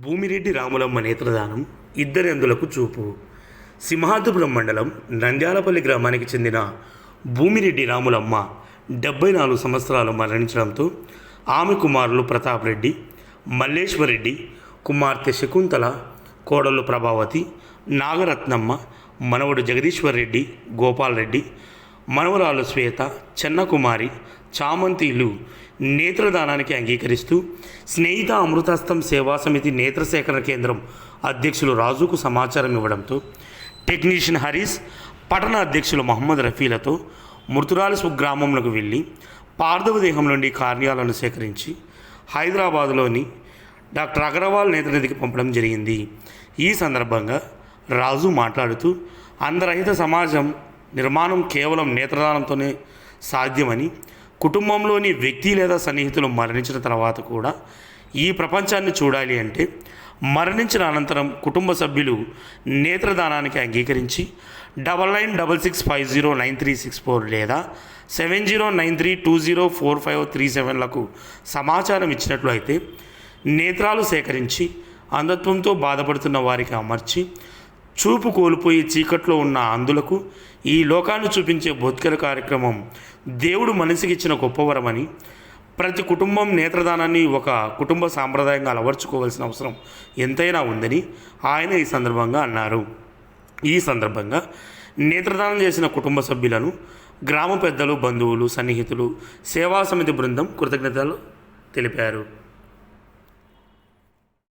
భూమిరెడ్డి రాములమ్మ నేత్రదానం ఇద్దరెందులకు చూపు. సింహాద్రిపురం మండలం నంద్యాలపల్లి గ్రామానికి చెందిన భూమిరెడ్డి రాములమ్మ డెబ్బై నాలుగు సంవత్సరాలు మరణించడంతో ఆమె కుమారులు ప్రతాప్ రెడ్డి మల్లేశ్వరెడ్డి కుమార్తె శకుంతల కోడలు ప్రభావతి నాగరత్నమ్మ మనవడు జగదీశ్వర్ రెడ్డి గోపాల్ రెడ్డి మనవరాలు శ్వేత చెన్నకుమారి చామంతిలు నేత్రదానానికి అంగీకరిస్తూ స్నేహిత అమృతస్థం సేవా సమితి నేత్ర సేకరణ కేంద్రం అధ్యక్షులు రాజుకు సమాచారం ఇవ్వడంతో టెక్నీషియన్ హరీస్ పట్టణ అధ్యక్షులు మహమ్మద్ రఫీలతో మృతురాలి స్వగ్రామంలోకి వెళ్ళి పార్థవ దేహం నుండి కార్యాలను సేకరించి హైదరాబాదులోని డాక్టర్ అగర్వాల్ నేతనిధికి పంపడం జరిగింది. ఈ సందర్భంగా రాజు మాట్లాడుతూ అందరహిత సమాజం నిర్మాణం కేవలం నేత్రదానంతోనే సాధ్యమని కుటుంబంలోని వ్యక్తి లేదా సన్నిహితులు మరణించిన తర్వాత కూడా ఈ ప్రపంచాన్ని చూడాలి అంటే మరణించిన అనంతరం కుటుంబ సభ్యులు నేత్రదానానికి అంగీకరించి double nine double six five zero nine three six four లేదా seven zero nine three two zero four five three సెవెన్లకు సమాచారం ఇచ్చినట్లు అయితే నేత్రాలు సేకరించి అంధత్వంతో బాధపడుతున్న వారికి అమర్చి చూపు కోల్పోయి చీకట్లో ఉన్న అందులకు ఈ లోకాన్ని చూపించే బొత్కల కార్యక్రమం దేవుడు మనసుకి ఇచ్చిన గొప్పవరమని ప్రతి కుటుంబం నేత్రదానాన్ని ఒక కుటుంబ సాంప్రదాయంగా అలవర్చుకోవాల్సిన అవసరం ఎంతైనా ఉందని ఆయన ఈ సందర్భంగా అన్నారు. ఈ సందర్భంగా నేత్రదానం చేసిన కుటుంబ సభ్యులను గ్రామ పెద్దలు బంధువులు సన్నిహితులు సేవా సమితి బృందం కృతజ్ఞతలు తెలిపారు.